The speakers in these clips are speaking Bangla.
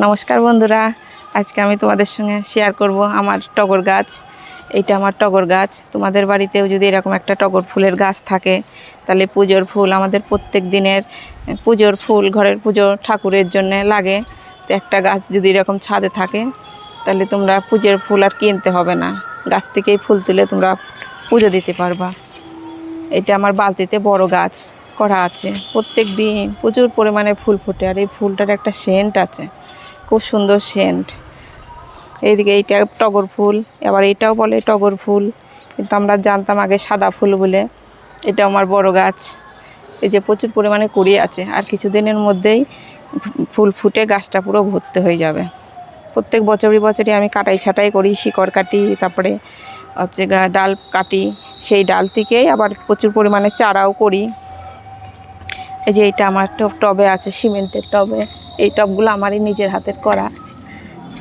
নমস্কার বন্ধুরা, আজকে আমি তোমাদের সঙ্গে শেয়ার করব আমার টগর গাছ। এইটা আমার টগর গাছ। তোমাদের বাড়িতেও যদি এরকম একটা টগর ফুলের গাছ থাকে, তাহলে পুজোর ফুল আমাদের প্রত্যেক দিনের পুজোর ফুল, ঘরের পুজো ঠাকুরের জন্য লাগে। তো একটা গাছ যদি এরকম ছাদে থাকে, তাহলে তোমরা পুজোর ফুল আর কিনতে হবে না। গাছ থেকেই ফুল তুলে তোমরা পুজো দিতে পারবা। এটা আমার বালতিতে বড় গাছ, করা আছে। প্রত্যেক দিন প্রচুর পরিমাণে ফুল ফোটে, আর এই ফুলটার একটা সেন্ট আছে। খুব সুন্দর সেন্ট এইদিকে এইটা টগর ফুল, আবার এইটাও বলে টগর ফুল, কিন্তু আমরা জানতাম আগে সাদা ফুল বলে। এটা আমার বড় গাছ। এই যে প্রচুর পরিমাণে কুড়ি আছে, আর কিছুদিনের মধ্যেই ফুল ফুটে গাছটা পুরো ভর্তি হয়ে যাবে। প্রত্যেক বছরই বছরই আমি কাটাই ছাটাই করি, শিকড় কাটি, তারপরে হচ্ছে ডাল কাটি, সেই ডাল থেকেই আবার প্রচুর পরিমাণে চারাও করি। এই যে এইটা আমার টবে আছে, সিমেন্টের টবে। এই টবগুলো আমারই নিজের হাতের করা।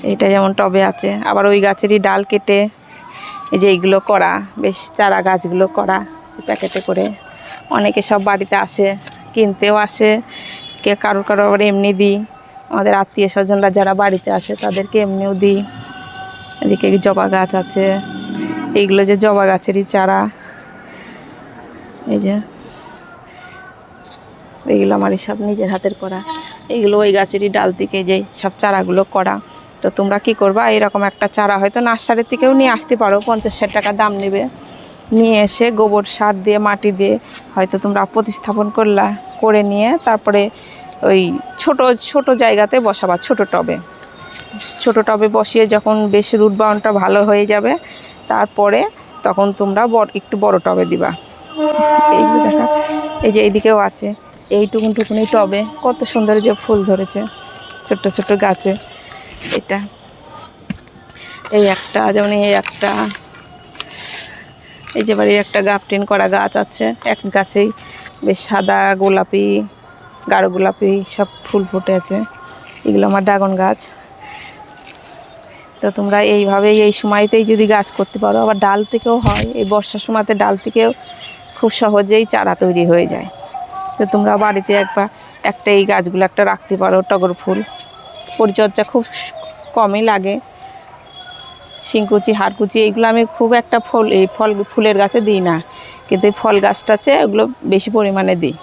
এইটা যেমন টবে আছে, আবার ওই গাছেরই ডাল কেটে এই যে এইগুলো করা, বেশ চারা গাছগুলো করা প্যাকেটে করে। অনেকে সব বাড়িতে আসে, কিনতেও আসে, কে কারোর কারও আবার এমনি দিই। আমাদের আত্মীয় স্বজনরা যারা বাড়িতে আসে তাদেরকে এমনিও দিই। এদিকে জবা গাছ আছে, এইগুলো যে জবা গাছেরই চারা। এই যে এগুলো আমার সব নিজের হাতের করা। এগুলো ওই গাছেরই ডাল থেকে যে সব চারাগুলো করা। তো তোমরা কি করবা? এরকম একটা চারা হয়তো নার্সারির থেকেও নিয়ে আসতে পারো। পঞ্চাশ ষাট টাকা দাম নেবে। নিয়ে এসে গোবর সার দিয়ে, মাটি দিয়ে হয়তো তোমরা প্রতিস্থাপন করলা, করে নিয়ে তারপরে ওই ছোট ছোট জায়গাতে বসাবা, ছোট টবে। ছোট টবে বসিয়ে যখন বেশ রুট বাউন্ডটা ভালো হয়ে যাবে, তারপরে তখন তোমরা বড়, একটু বড় টবে দিবা। এইগুলো দেখা, এই যে এইদিকেও আছে। এইটুকুন টুকুনি টবে। কত সুন্দর যে ফুল ধরেছে, ছোট্ট ছোট্ট গাছে। এটা। এই একটা, যেমন এই একটা। এই যে বাড়ির একটা গাপটিন করা গাছ আছে, এক গাছেই বেশ সাদা গোলাপি, গাঢ় গোলাপি সব ফুল ফুটে আছে। এগুলো আমার ড্রাগন গাছ। তো তোমরা এইভাবেই এই সময়তেই যদি গাছ করতে পারো, আবার ডাল থেকেও হয়, এই বর্ষার সময়তে ডাল থেকেও খুব সহজেই চারা তৈরি হয়ে যায়। তো তোমরা বাড়িতে একবার একটা এই গাছগুলো একটা রাখতে পারো, টগর ফুল। পরিচর্যা খুব কমই লাগে। শিংকুচি, হাড়কুচি এইগুলো আমি খুব একটা ফল, এই ফল, ফুলের গাছে দিই না। কিন্তু ফল গাছটা আছে ওগুলো বেশি পরিমাণে দিই।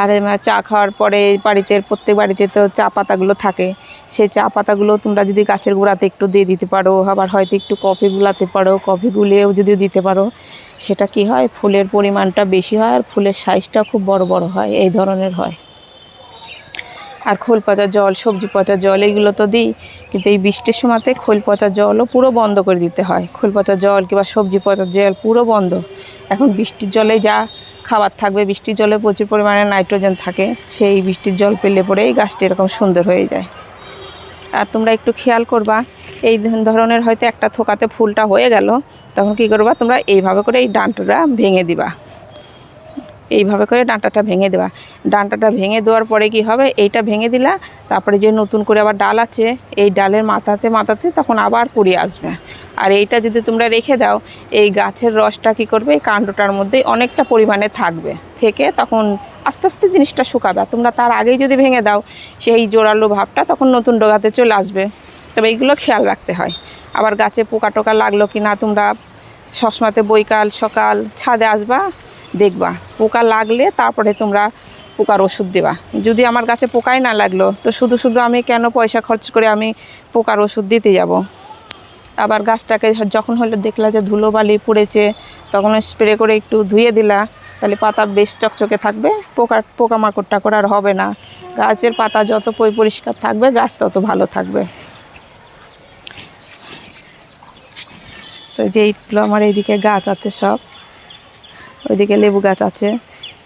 আর চা খাওয়ার পরে বাড়িতে, প্রত্যেক বাড়িতে তো চা পাতাগুলো থাকে। সেই চা পাতাগুলো তোমরা যদি গাছের গোড়াতে একটু দিয়ে দিতে পারো, আবার হয়তো একটু কফি গুলাতে পারো, কফি গুলিয়েও যদি দিতে পারো, সেটা কি হয়? ফুলের পরিমাণটা বেশি হয় আর ফুলের সাইজটা খুব বড় বড় হয়, এই ধরনের হয়। আর খোল পচা জল, সবজি পচা জল এইগুলো তো দিই, কিন্তু এই বৃষ্টির সময়তে খোল পচা জলও পুরো বন্ধ করে দিতে হয়। খোল পচা জল কিংবা সবজি পচা জল পুরো বন্ধ। এখন বৃষ্টির জলে যা খাবার থাকবে, বৃষ্টির জলে প্রচুর পরিমাণে নাইট্রোজেন থাকে, সেই বৃষ্টির জল পেলে পরেই গাছটি এরকম সুন্দর হয়ে যায়। আর তোমরা একটু খেয়াল করবা, এই ধরনের হয়তো একটা থোকাতে ফুলটা হয়ে গেল, তখন কি করবা, তোমরা এইভাবে করে এই ডাঁটাটা ভেঙে দিবা। এইভাবে করে ডাঁটাটা ভেঙে দেওয়া। ডাঁটাটা ভেঙে দেওয়ার পরে কি হবে? এইটা ভেঙে দিলা, তারপরে যে নতুন করে আবার ডাল আছে, এই ডালের মাথাতে মাথাতে তখন আবার কুড়ি আসবে। আর এইটা যদি তোমরা রেখে দাও, এই গাছের রসটা কি করবে? এই কাণ্ডটার মধ্যে অনেকটা পরিমাণে থাকবে। থেকে তখন আস্তে আস্তে জিনিসটা শুকাবে। তোমরা তার আগেই যদি ভেঙে দাও, সেই জোরালো ভাবটা তখন নতুন ডোগাতে চলে আসবে। তবে এইগুলো খেয়াল রাখতে হয়। আবার গাছে পোকা টোকা লাগল কি না তোমরা সবসময়তে বৈকাল, সকাল, ছাদে আসবা দেখবা। পোকা লাগলে তারপরে তোমরা পোকার ওষুধ দেবা। যদি আমার গাছে পোকাই না লাগল, তো শুধু শুধু আমি কেন পয়সা খরচ করে আমি পোকার ওষুধ দিতে যাব? আবার গাছটাকে যখন হলে দেখলা যে ধুলোবালি পড়েছে, তখন স্প্রে করে একটু ধুয়ে দিলা, তাহলে পাতা বেশ চকচকে থাকবে পোকা পোকামাকড়টা আর হবে না। গাছের পাতা যত পরিষ্কার থাকবে, গাছ তত ভালো থাকবে। তো যে এইগুলো আমার এইদিকে গাছ আছে সব। ওইদিকে লেবু গাছ আছে।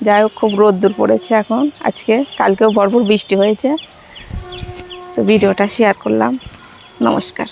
যাই হোক, খুব রোদ্দুর পড়েছে এখন। আজকে, কালকেও ভরপুর বৃষ্টি হয়েছে। তো ভিডিওটা শেয়ার করলাম। নমস্কার।